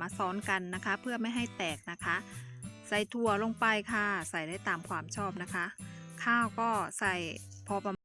มาซ้อนกันนะคะ เพื่อไม่ให้แตกนะคะ ใส่ถั่วลงไปค่ะ ใส่ได้ตามความชอบนะคะ ข้าวก็ใส่พอประ